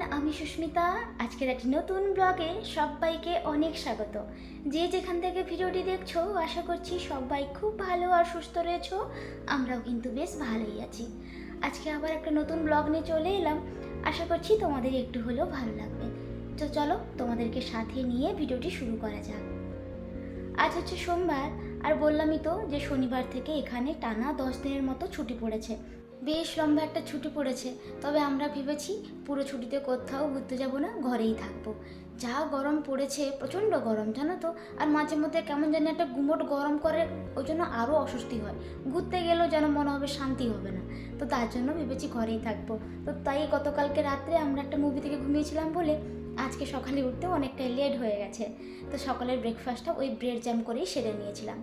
আমি সুস্মিতা। আজকের একটি নতুন ব্লগে সবাইকে অনেক স্বাগত। যে যেখান থেকে ভিডিওটি দেখছ, আশা করছি সবাই খুব ভালো আর সুস্থ রয়েছো। আমরাও কিন্তু বেশ ভালোই আছি। আজকে আবার একটা নতুন ব্লগ নিয়ে চলে এলাম। আশা করছি তোমাদের একটু হলেও ভালো লাগবে। তো চলো, তোমাদেরকে সাথে নিয়ে ভিডিওটি শুরু করা যাক। আজ হচ্ছে সোমবার, আর বললামই তো যে শনিবার থেকে এখানে টানা দশ দিনের মতো ছুটি পড়েছে। বেশ লম্বা একটা ছুটি পড়েছে। তবে আমরা ভেবেছি পুরো ছুটিতে কোথাও ঘুরতে যাব না, ঘরেই থাকব। যা গরম পড়েছে, প্রচণ্ড গরম, জানো তো? আর মাঝে মধ্যে কেমন জানি একটা গুমোট গরম করে, ওই জন্য আরও অস্বস্তি হয়। ঘুরতে গেলেও যেন মনে হবে শান্তি হবে না। তো তার জন্য ভেবেছি ঘরেই থাকব। তো তাই গতকালকে রাত্রে আমরা একটা মুভি থেকে ঘুমিয়েছিলাম বলে আজকে সকালে উঠতে অনেকটাই লেট হয়ে গেছে। তো সকালের ব্রেকফাস্টটা ওই ব্রেড জ্যাম করেই সেরে নিয়েছিলাম।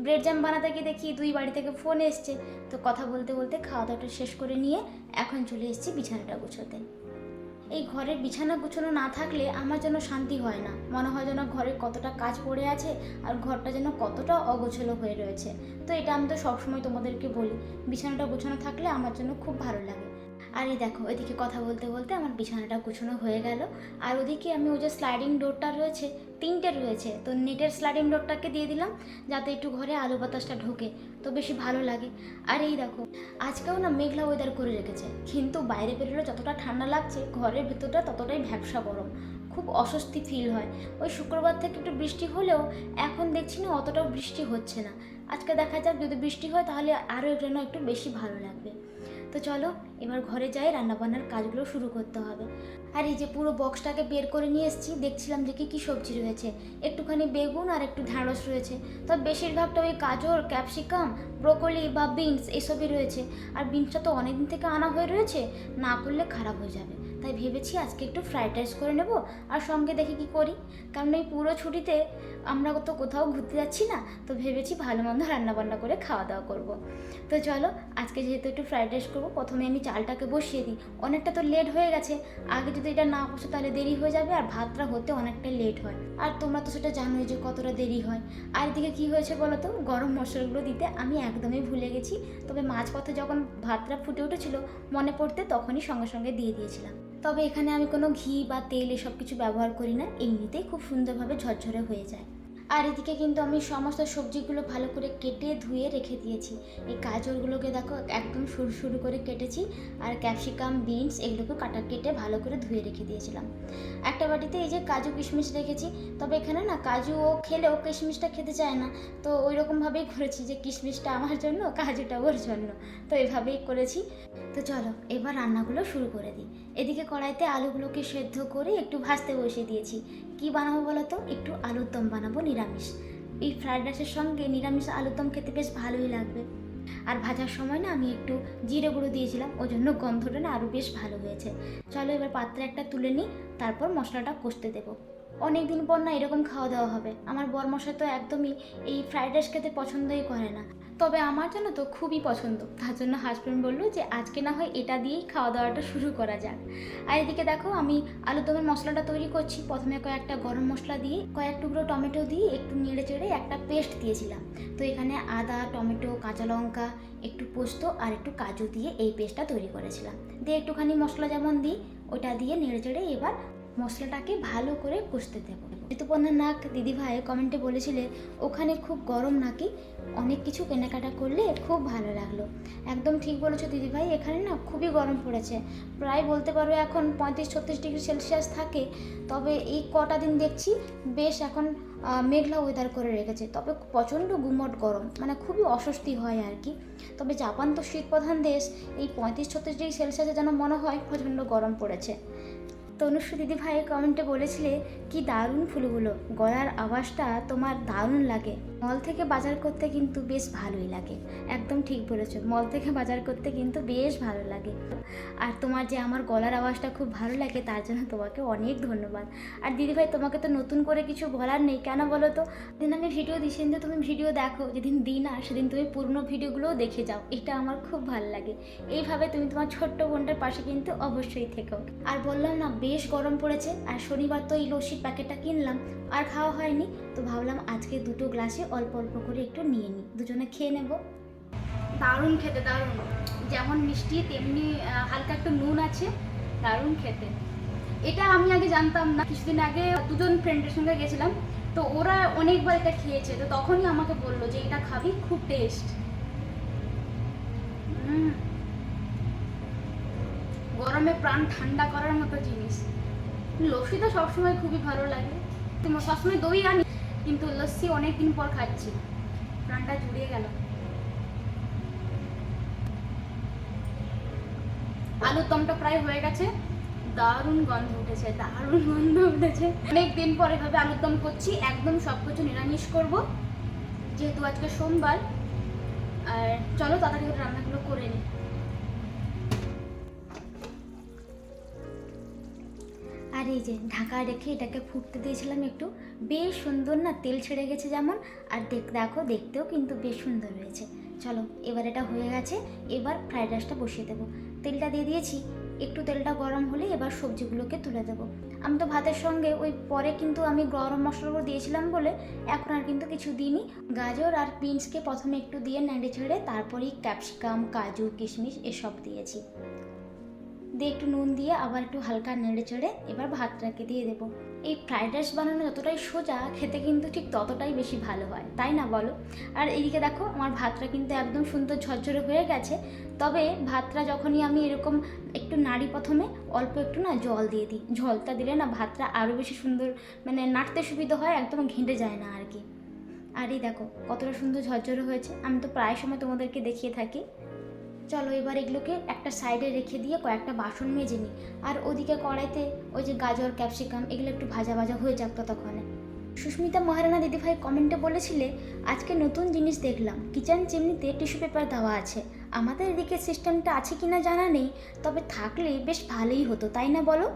ব্রেড জ্যাম বানাতে গিয়ে দেখি দুই বাড়ি থেকে ফোন এসছে। তো কথা বলতে বলতে খাওয়া দাওয়াটা শেষ করে নিয়ে এখন চলে এসেছি বিছানাটা গুছোতে। এই ঘরের বিছানা গুছানো না থাকলে আমার যেন শান্তি হয় না। মনে হয় যেন ঘরে কতটা কাজ পড়ে আছে আর ঘরটা যেন কতটা অগোছলো হয়ে রয়েছে। তো এটা আমি তো সবসময় তোমাদেরকে বলি, বিছানাটা গুছানো থাকলে আমার জন্য খুব ভালো লাগে। আর এই দেখো, এদিকে কথা বলতে বলতে আমার বিছানাটা গুছানো হয়ে গেল। আর ওদিকে আমি ওই যে স্লাইডিং ডোরটা রয়েছে, তিনটে রয়েছে, তো নেটের স্লাইডিং ডোরটাকে দিয়ে দিলাম, যাতে একটু ঘরে আলো বাতাসটা ঢোকে, তো বেশি ভালো লাগে। আর এই দেখো, আজকেও না মেঘলা ওয়েদার করে রেখেছে, কিন্তু বাইরে বেরোলে যতটা ঠান্ডা লাগছে, ঘরের ভেতরটা ততটাই ভ্যাবসা গরম, খুব অস্বস্তি ফিল হয়। ওই শুক্রবার থেকে একটু বৃষ্টি হলেও এখন দেখছি না অতটাও বৃষ্টি হচ্ছে না। আজকে দেখা যাক, যদি বৃষ্টি হয় তাহলে আরও যেন একটু বেশি ভালো লাগবে। তো চলো, এবার ঘরে যাই, রান্নাবান্নার কাজগুলো শুরু করতে হবে। আর এই যে পুরো বক্সটাকে বের করে নিয়ে এসেছি, দেখছিলাম যে কী কী সবজি রয়েছে। একটুখানি বেগুন আর একটু ঢ্যাঁড়স রয়েছে। তবে বেশিরভাগটা ওই গাজর, ক্যাপসিকাম, ব্রোকলি বা বিনস এসবই রয়েছে। আর বিনসটা তো অনেকদিন থেকে আনা হয়ে রয়েছে, না করলে খারাপ হয়ে যাবে। তাই ভেবেছি আজকে একটু ফ্রাইড রাইস করে নেব আর সঙ্গে দেখি কি করি। কারণ এই পুরো ছুটিতে আমরা তো কোথাও ঘুরতে যাচ্ছি না, তো ভেবেছি ভালো মন্দ রান্নাবান্না করে খাওয়া দাওয়া করব। তো চলো, আজকে যেহেতু একটু ফ্রাইড রাইস করব, প্রথমে আমি চালটাকে বসিয়ে দিই। অনেকটা তো লেট হয়ে গেছে, আগে যদি এটা না বসে তাহলে দেরি হয়ে যাবে আর ভাতটা হতে অনেকটা লেট হয়। আর তোমরা তো সেটা জানোই যে কতটা দেরি হয়। আর এদিকে কি হয়েছে বলো তো, গরম মশলাগুলো দিতে আমি একদমই ভুলে গেছি। তবে মাঝপথে যখন ভাতটা ফুটে উঠেছিল, মনে পড়তে তখনই সঙ্গে সঙ্গে দিয়ে দিয়েছিলাম। তবে এখানে আমি কোনো ঘি বা তেল এসব কিছু ব্যবহার করি না। এমনিতেই খুব সুন্দরভাবে ঝরঝরে হয়ে যায়। আর এদিকে কিন্তু আমি সমস্ত সবজিগুলো ভালো করে কেটে ধুয়ে রেখে দিয়েছি। এই গাজরগুলোকে দেখো একদম সরু সরু করে কেটেছি আর ক্যাপসিকাম, বিনস এগুলোকে কাটা কেটে ভালো করে ধুয়ে রেখে দিয়েছিলাম। একটা বাটিতে এই যে কাজু কিশমিশ রেখেছি, তবে এখানে না কাজু ও খেলেও কিশমিশটা খেতে চায় না। তো ওই রকমভাবেই করেছি যে কিশমিশটা আমার জন্য, কাজুটা ওর জন্য। তো এভাবেই করেছি। তো চলো, এবার রান্নাগুলো শুরু করে দিই। এদিকে কড়াইতে আলুগুলোকে সেদ্ধ করে একটু ভাজতে বসিয়ে দিয়েছি। কি বানাবো বলো তো? একটু আলুর দম বানাবো, নিরামিষ। এই ফ্রাইড রাইসের সঙ্গে নিরামিষ আলুর দম খেতে বেশ ভালোই লাগবে। আর ভাজার সময় না আমি একটু জিরে গুঁড়ো দিয়েছিলাম, ওই জন্য গন্ধটা না আরও বেশ ভালো হয়েছে। চলো এবার পাত্রে একটা তুলে নিই, তারপর মশলাটা কষতে দেবো। অনেক দিন পর না এরকম খাওয়া দাওয়া হবে। আমার বরমশা তো একদমই এই ফ্রাইড রাইস খেতে পছন্দই করে না। তবে আমার জন্য তো খুবই পছন্দ। তার জন্য হাজব্যান্ড বলল যে, আজকে না হয় এটা দিয়েই খাওয়া দাওয়াটা শুরু করা যাক। আর এদিকে দেখো, আমি আলুর দমের মশলাটা তৈরি করছি। প্রথমে কয়েকটা গরম মশলা দিয়ে, কয়েক টুকরো টমেটো দিয়ে একটু নেড়ে চেড়ে একটা পেস্ট দিয়েছিলাম। তো এখানে আদা, টমেটো, কাঁচা লঙ্কা, একটু পোস্ত আর একটু কাজু দিয়ে এই পেস্টটা তৈরি করেছিলাম। দিয়ে একটুখানি মশলা যেমন দিই, ওটা দিয়ে নেড়ে চেড়ে এবার মশলাটাকে ভালো করে কষতে দেবো। ঋতুপর্ণা নাক দিদিভাই কমেন্টে বলেছিলে ওখানে খুব গরম নাকি? অনেক কিছু কেনাকাটা করলে খুব ভালো লাগল। একদম ঠিক বলেছ দিদিভাই, এখানে না খুবই গরম পড়েছে। প্রায় বলতে পারো এখন পঁয়ত্রিশ ছত্রিশ ডিগ্রি সেলসিয়াস থাকে, তবে এই কটা দিন দেখছি বেশ এখন মেঘলা ওয়েদার করে রেখেছে। তবে প্রচণ্ড গুমট গরম মানে খুবই অস্বস্তি হয় আর কি। তবে জাপান তো শীত প্রধান দেশ, এই পঁয়ত্রিশ ছত্রিশ ডিগ্রি সেলসিয়াসে যেন মনে হয় প্রচণ্ড গরম পড়েছে। তনুশ্রী দিদি ভাই কমেন্টে বলেছিলে, কি দারুণ ফুলগুলো। গলার আওয়াজটা তোমার দারুণ লাগে। মল থেকে বাজার করতে কিন্তু বেশ ভালোই লাগে। একদম ঠিক বলেছ। মল থেকে বাজার করতে কিন্তু বেশ ভালো লাগে। আর তোমার যে আমার গলার আওয়াজটা খুব ভালো লাগে, তার জন্য তোমাকে অনেক ধন্যবাদ। আর দিদিভাই তোমাকে তো নতুন করে কিছু বলার নেই, কেন বলো তো? দিন আমি ভিডিও দিই, সেদিন তুমি ভিডিও দেখো। যেদিন দিই না, সেদিন তুমি পুরনো ভিডিওগুলোও দেখে যাও। এটা আমার খুব ভালো লাগে। এইভাবে তুমি তোমার ছোট্ট বোনটার পাশে কিন্তু অবশ্যই থেকো। আর বললাম না বেশ গরম পড়েছে আর শনিবার তো এই লস্যির প্যাকেটটা কিনলাম, আর খাওয়া হয়নি। তো ভাবলাম আজকে দুটো গ্লাসে অল্প অল্প করে একটু নিয়ে নিই। দুজনে খেয়ে নেব। দারুণ খেতে, দারুণ। যেমন মিষ্টি, তেমনি হালকা একটু নুন আছে, দারুণ খেতে। এটা আমি আগে জানতাম না। কিছুদিন আগে দুজন ফ্রেন্ডের সঙ্গে গেছিলাম, তো ওরা অনেকবার এটা খেয়েছে। তো তখনই আমাকে বলল যে, এটা খাবি, খুব টেস্ট গরমে প্রাণ ঠান্ডা করার মতো জিনিস। লস্যি তো সবসময় খুবই ভালো লাগে। সবসময় দই আনি, কিন্তু লস্যি অনেক দিন পর খাচ্ছি। প্রাণটা জুড়িয়ে গেল। আলুর দমটা প্রায় হয়ে গেছে। দারুণ গন্ধ উঠেছে, দারুণ গন্ধ উঠেছে। অনেক দিন পরে ভাবে আলুর দম করছি, একদম সব কিছু নিরামিষ করব। যেহেতু আজকে সোমবার, আর চলো তাড়াতাড়ি করে রান্নাগুলো করে নিই। আর এই যে ঢাকা রেখে এটাকে ফুটতে দিয়েছিলাম একটু। বেশ সুন্দর না, তেল ছেড়ে গেছে যেমন। আর দেখ, দেখো, দেখতেও কিন্তু বেশ সুন্দর হয়েছে। চলো, এবার এটা হয়ে গেছে। এবার ফ্রাইড রাইসটা বসিয়ে দেবো। তেলটা দিয়ে দিয়েছি। একটু তেলটা গরম হলে এবার সবজিগুলোকে তুলে দেবো। আমি তো ভাতের সঙ্গে ওই পরে কিন্তু আমি গরম মশলাগুলো দিয়েছিলাম বলে এখন আর কিন্তু কিছু দিইনি। গাজর আর বিনসকে প্রথমে একটু দিয়ে নেড়ে ছেড়ে তারপরেই ক্যাপসিকাম, কাজু, কিশমিশ এসব দিয়েছি। দিয়ে একটু নুন দিয়ে আবার একটু হালকা নেড়ে চেড়ে এবার ভাতটাকে দিয়ে দেবো। এই ফ্রাইড রাইস বানানো যতটাই সোজা, খেতে কিন্তু ঠিক ততটাই বেশি ভালো হয়, তাই না বলো? আর এইদিকে দেখো, আমার ভাতটা কিন্তু একদম সুন্দর ঝরঝরে হয়ে গেছে। তবে ভাতটা যখনই আমি এরকম একটু নাড়ি প্রথমে, অল্প একটু না জল দিয়ে দিই। জলটা দিলে না ভাতটা আরও বেশি সুন্দর মানে নাড়তে সুবিধা হয়, একদম ঘেঁটে যায় না আর কি। আর এই দেখো, কতটা সুন্দর ঝরঝরে হয়েছে। আমি তো প্রায় সময় তোমাদেরকে দেখিয়ে থাকি। চলো এবার এগুলোকে একটা সাইডে রেখে দিয়ে কয়েকটা বাসন মেজে নিই। আর ওদিকে কড়াইতে ওই যে গাজর, ক্যাপসিকাম এগুলো একটু ভাজা ভাজা হয়ে যাক ততক্ষণে। সুস্মিতা মহারানা দিদিভাই কমেন্টে বলেছিলে, আজকে নতুন জিনিস দেখলাম। কিচেন চিমনিতে টিস্যু পেপার দেওয়া আছে। আমাদের এদিকে সিস্টেমটা আছে কি না জানা নেই, তবে থাকলে বেশ ভালোই হতো, তাই না বলো?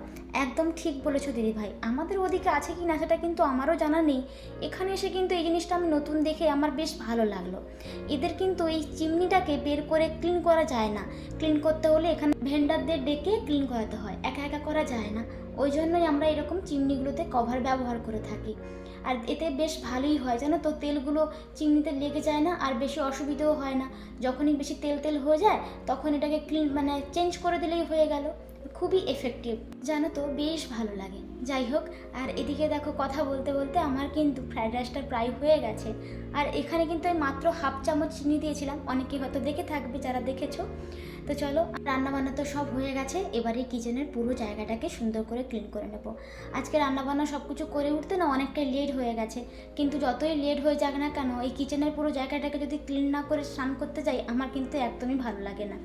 একদম ঠিক বলেছ দিদি ভাই আমাদের ওদিকে আছে কি না সেটা কিন্তু আমারও জানা নেই। এখানে এসে কিন্তু এই জিনিসটা আমি নতুন দেখে আমার বেশ ভালো লাগল। এদের কিন্তু এই চিমনিটাকে বের করে ক্লিন করা যায় না। ক্লিন করতে হলে এখানে ভেন্ডারদের ডেকে ক্লিন করাতে হয়। একা একা করা যায় না। ওই জন্যই আমরা এরকম চিমনিগুলোতে কভার ব্যবহার করে থাকি। আর এতে বেশ ভালোই হয়। জানো তো, তেলগুলো চিমনিতে লেগে যায় না আর বেশি অসুবিধেও হয় না। যখনই বেশি তেল তেল হয়ে যায়, তখন এটাকে ক্লিন মানে চেঞ্জ করে দিলেই হয়ে গেল। খুবই এফেক্টিভ জানো তো, বেশ ভালো লাগে। যাই হোক, আর এদিকে দেখো, কথা বলতে বলতে আমার কিন্তু ফ্রাইড রাইসটা প্রায় হয়ে গেছে। আর এখানে কিন্তু আমি মাত্র হাফ চামচ চিনি দিয়েছিলাম। অনেকে হয়তো দেখে থাকবে, যারা দেখেছ। তো চলো, রান্নাবান্না তো সব হয়ে গেছে, এবারে কিচেনের পুরো জায়গাটাকে সুন্দর করে ক্লিন করে নেব। আজকে রান্নাবান্না সব কিছু করে উঠতে না অনেকটাই লেট হয়ে গেছে, কিন্তু যতই লেট হয়ে যাক না কেন, এই কিচেনের পুরো জায়গাটাকে যদি ক্লিন না করে স্নান করতে যাই, আমার কিন্তু একদমই ভালো লাগে না।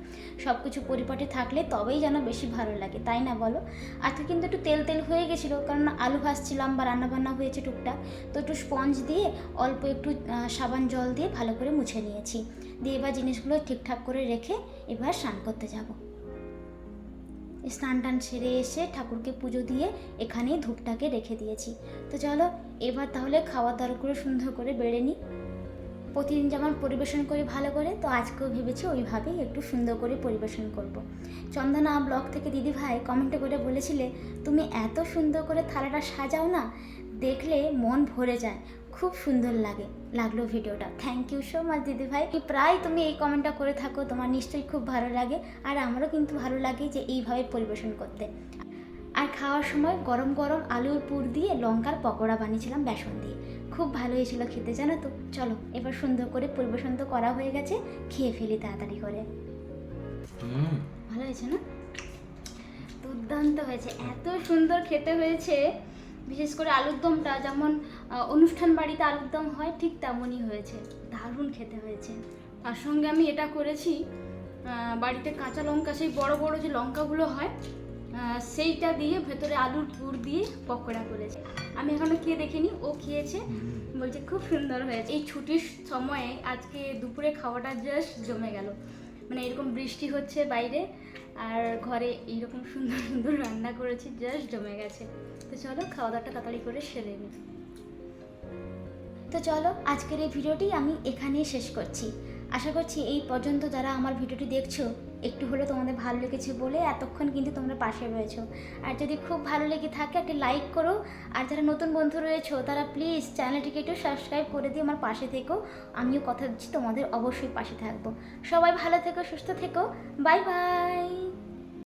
সব কিছু পরিপাটি থাকলে তবেই যেন বেশি ভালো লাগে, তাই না বলো? আজকে কিন্তু একটু তেল তেল হয়ে গেছিল, কারণ আলু ভাজছিলাম বা রান্নাবান্না হয়েছে টুকটাক, তো একটু স্পঞ্জ দিয়ে অল্প একটু সাবান জল দিয়ে ভালো করে মুছে নিয়েছি। দিয়ে এবার জিনিসগুলো ঠিকঠাক করে রেখে এবার স্নান করতে যাব। স্নান টান সেরে এসে ঠাকুরকে পুজো দিয়ে এখানেই ধূপটাকে রেখে দিয়েছি। তো চলো, এবার তাহলে খাওয়া দাওয়া করে সুন্দর করে বেড়ে নিই। প্রতিদিন যেমন পরিবেশন করি ভালো করে, তো আজকেও ভেবেছি ওইভাবেই একটু সুন্দর করে পরিবেশন করব। চন্দনা ব্লগ থেকে দিদি ভাই কমেন্টে করে বলেছিলে, তুমি এত সুন্দর করে থালাটা সাজাও না, দেখলে মন ভরে যায়। খুব সুন্দর লাগে লাগল ভিডিওটা। থ্যাংক ইউ সো মাচ দিদি ভাই। প্রায় তুমি এই কমেন্টটা করে থাকো তোমার নিশ্চয়ই খুব ভালো লাগে আর আমারও কিন্তু ভালো লাগে যে এইভাবে পরিবেশন করতে। আর খাওয়ার সময় গরম গরম আলুর পুর দিয়ে লঙ্কার পকোড়া বানিয়েছিলাম বেসন দিয়ে। খুব ভালো হয়েছিল খেতে জানো তো? চলো এবার সুন্দর করে পরিবেশন তো করা হয়ে গেছে খেয়ে ফেলি তাড়াতাড়ি করে। ভালো হয়েছে না? দুর্দান্ত হয়েছে এত সুন্দর খেতে হয়েছে। বিশেষ করে আলুর দমটা যেমন অনুষ্ঠান বাড়িতে আলুর দম হয়, ঠিক তেমনই হয়েছে। দারুণ খেতে হয়েছে। তার সঙ্গে আমি এটা করেছি বাড়িতে কাঁচা লঙ্কা, সেই বড় বড় যে লঙ্কাগুলো হয় সেইটা দিয়ে ভেতরে আলুর পুর দিয়ে পকোড়া করেছে। আমি এখনও খেয়ে দেখিনি, ও খেয়েছে, বলছে খুব সুন্দর হয়েছে। এই ছুটির সময়ে আজকে দুপুরে খাওয়াটা জাস্ট জমে গেল। মানে এরকম বৃষ্টি হচ্ছে বাইরে, আর ঘরে এইরকম সুন্দর সুন্দর রান্না করেছি জাস্ট জমে গেছে। তো চলো খাওয়া দাওয়াটা তাড়াতাড়ি করে সেরে নিই তো চলো, আজকের এই ভিডিওটি আমি এখানেই শেষ করছি। আশা করছি এই পর্যন্ত যারা আমার ভিডিওটি দেখছ, একটু হলেও তোমাদের ভালো লেগেছে বলে এতক্ষণ কিন্তু তোমরা পাশে রয়েছো। আর যদি খুব ভালো লেগে থাকে, একটা লাইক করো। আর যারা নতুন বন্ধু রয়েছো, তারা প্লিজ চ্যানেলটিকে একটু সাবস্ক্রাইব করে দিয়ে আমার পাশে থেকো। আমিও কথা দিচ্ছি, তোমাদের অবশ্যই পাশে থাকব। সবাই ভালো থেকো, সুস্থ থেকো। Bye bye!